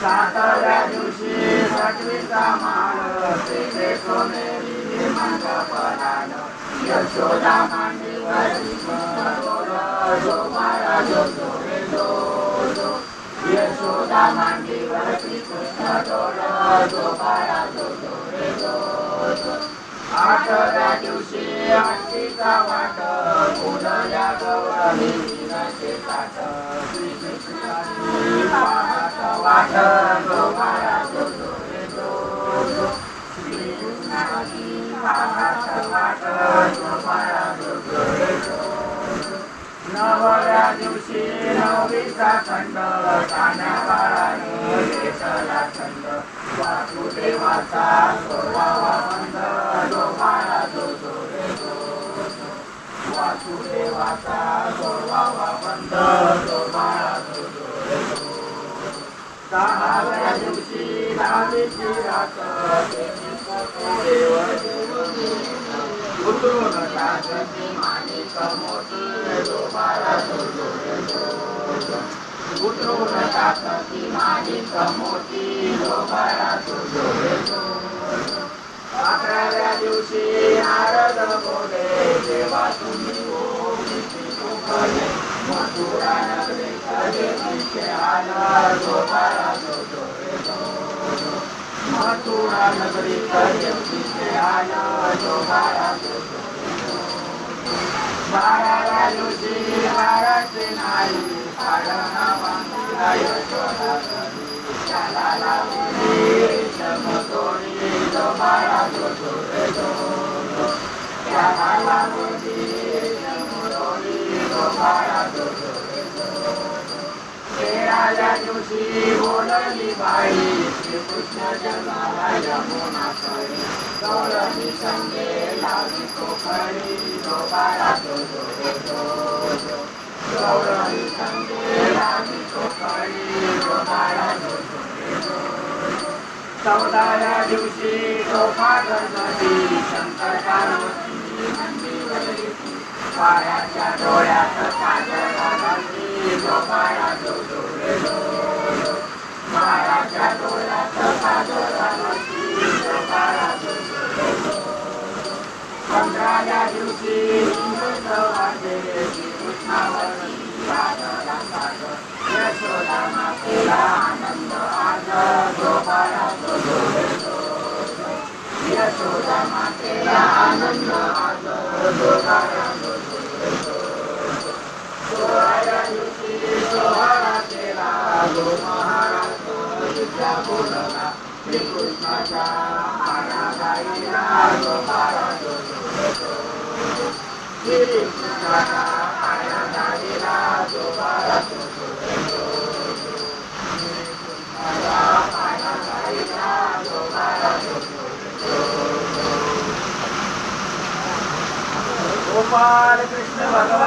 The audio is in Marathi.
सातव्या दिवशी सातवीचा माळ तेथे सोनेरी मंडपलान यशोदा मांडीवरी बरोबर जो बाळा यशोदा मांडीवरती डोळ आठव्या दिवशी वाट पाहत वाट पाहत वाट दिवशी नववीचा खंड कान्या बाळाने घेतला खंड वासुदेवाचा सोळावा बंध जो बाळा जो जो रे जो जो बाळा जो जो रे जो दहाव्या दिवशी दहावीची रात देव देव माणिक मोती जो बाळा अकराव्या दिवशी नारद बोले देवा तुम्ही मथुरा नगरी आला मथुरा नगरी देवीचे आला बाराव्या दिवशी बाराचे नाही पाळणा बांधिला यशोदा घरी. त्याला लावली रेशमदोरी जो बाळा जो जो रे जो जो. त्याला लावली रेशमदोरी जो चौदाव्या दिवशी शोभा गणपती शंकर पार्वती मंदिर पायाच्या डोळ्यात काजळ घालती जो बाळा जो जो रे डोळ्यात काजळ घालती जो बाळा जो जो रे जो जो. पंधराव्या दिवशी इंद्र वाटे श्रीकृष्णावरती राधा सागर यशोदा मातेला आनंद आज जो बाळा जो जो रे जो जो. यशोदा मातेला आनंद आज जो बाळा जो जो रे जो जो. सोळाव्या दिवशी सोहळा केला जो महाराज विद्या बोलला श्रीकृष्णाच्या पाया गाईला गोपाल कृष्ण भगवान की